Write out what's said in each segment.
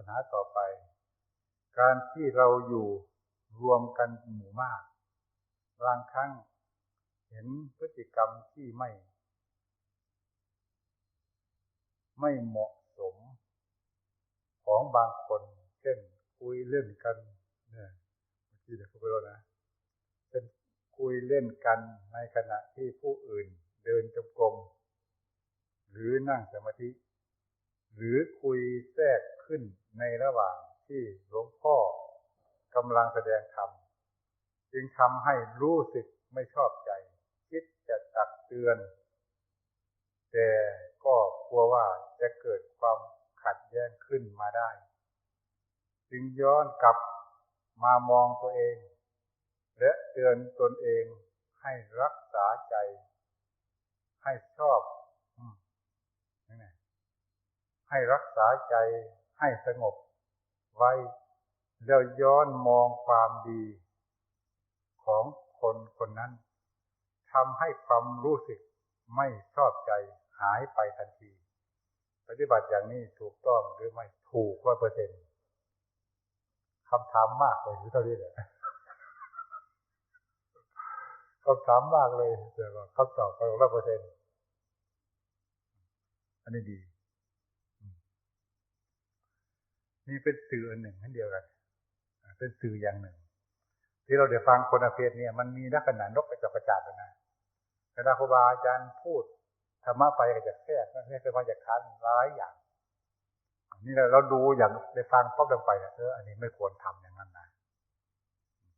ปัญหาต่อไป การที่เราอยู่รวมกันหมู่มากบางครั้งเห็นพฤติกรรมที่ไม่ ไม่เหมาะสม ของบางคน เช่นคุยเล่นกันเนี่ยเมื่อกี้เดี๋ยวเขาไปแล้วนะเป็นคุยเล่นกันในขณะที่ผู้อื่นเดินจงกรมหรือนั่งสมาธิ หรือคุยแทรกขึ้นในระหว่างที่หลวงพ่อกำลังแสดงธรรมจึงทำให้รู้สึกไม่ชอบใจ คิดจะตักเตือน แต่ก็กลัวว่าจะเกิดความขัดแย้งขึ้นมาได้ จึงย้อนกลับมามองตัวเอง และเตือนตนเองให้รักษาใจ ให้ชอบ ให้รักษาใจให้สงบ ไว้ แล้วย้อนมองความดี ของคนคนนั้นทำให้ความรู้สึกไม่ชอบใจหายไปทันที ปฏิบัติอย่างนี้ถูกต้องหรือไม่ถูกร้อยเปอร์เซ็นต์คำถามมากเลยคือเท่านี้แหละคำถามมากเลยแต่ว่าคำตอบไปร้อยเปอร์เซ็นต์อันนี้ดี นี่เป็นสื่ออันหนึ่งนั่นเดียวกันเป็นสื่ออย่างหนึ่ง ที่เราเดี๋ยวฟังคนอาเพศเนี่ย มันมีลักษณะนกกระจอกกระจาดนะเวลาครูบาอาจารย์พูดธรรมะไปก็จะแทรกนั่คือมาจากคันร้ายอย่างนี่เราดูอย่างได้ฟังป๊อบลงไปเอออันนี้ไม่ควรทำอย่างนั้นนะ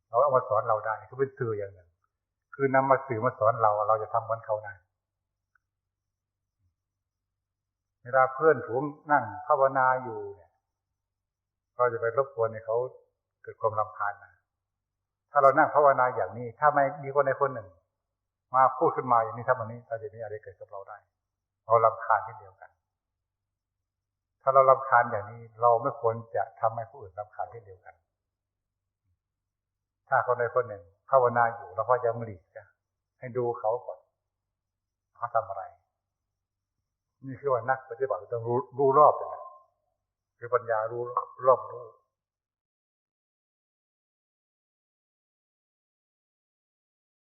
เราเอามาสอนเราได้คือเป็นสื่ออย่างหนึ่ง คือนำมาสื่อมาสอนเราเราจะทำเหมือนเขานะเวลาเพื่อนฝูงนั่งภาวนาอยู่เนี่ย เราจะไปรบกวนให้เขาเกิดความรำคาญนะถ้าเรานั่งภาวนาอย่างนี้ ถ้าไม่มีคนในคนหนึ่ง มาพูดขึ้นมาอย่างนี้ทำแบบนี้เราจะมีอะไรเกิดกับเราได้ เราลำคาญเช่นเดียวกัน ถ้าเราลำคาญอย่างนี้ เราไม่ควรจะทำให้ผู้อื่นลำคาญเช่นเดียวกัน ถ้าคนใดคนหนึ่งภาวนาอยู่เราก็จะมหลีกจะให้ดูเขาก่อนเขาทำอะไร นี่คือว่านักปฏิบัติต้องรู้รู้รอบเลยนะ คือปัญญารู้รอบรู้